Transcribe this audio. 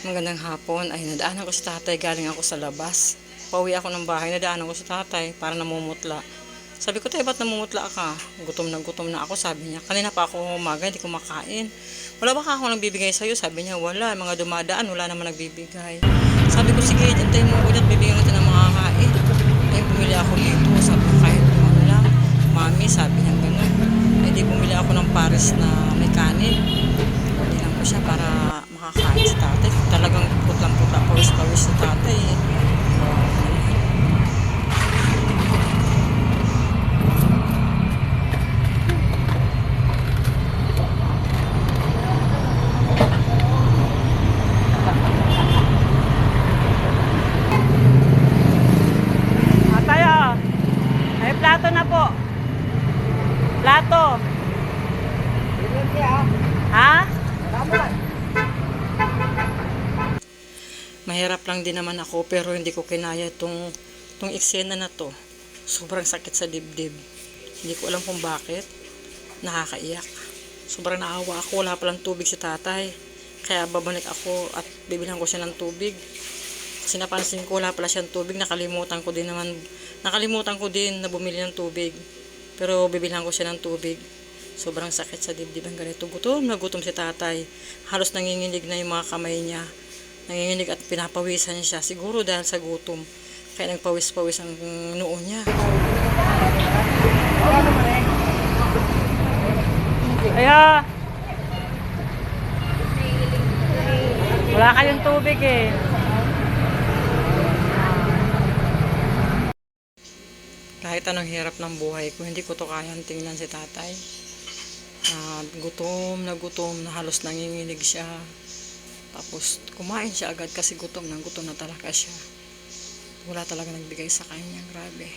Magandang hapon. Ay, nadaanan ko si tatay. Galing ako sa labas. Pauwi ako ng bahay. Nadaanan ko si tatay para namumutla. Sabi ko, tayo, ba't namumutla ka? Gutom na gutom na ako, sabi niya. Kanina pa ako umaga, hindi ko makain. Wala ba ka ako nagbibigay sa'yo? Sabi niya, wala. Mga dumadaan, wala naman nagbibigay. Sabi ko, sige, dyan tayo mo ulit. Bibigyan natin ng mga kain. Ay, bumili ako dito. Sabi ko, kahit ano lang. Mami, sabi niya gano'n. Ay, di bumili ako ng pares na may kanin. Tingnan ko siya para makakain si tatay. Talagang putlang-putla, pawis-pawis si tatay. eh. Plato na po. Plato. Mahirap lang din naman ako pero hindi ko kinaya itong, itong eksena na to. Sobrang sakit sa dibdib. Hindi ko alam kung bakit. Nakakaiyak. Sobrang naawa ako. Wala palang tubig si tatay. Kaya babalik ako at bibilang ko siya ng tubig. Kasi napansin ko wala pala siyang tubig. Nakalimutan ko din naman. Nakalimutan ko din na bumili ng tubig. Pero bibilang ko siya ng tubig. Sobrang sakit sa dibdib ang ganito. Gutom na gutom si tatay. Halos nanginginig na yung mga kamay niya. Nanginginig at pinapawisan siya. Siguro dahil sa gutom. Kaya nagpawis-pawis ang noo niya. Kaya, wala kayong tubig eh. Kahit anong hirap ng buhay ko, hindi ko to kayang tingnan si tatay. Na gutom na gutom, na halos nanginginig siya. Tapos kumain siya agad kasi gutom na gutom na talaga siya. Wala talaga nagbigay sa kanya, grabe.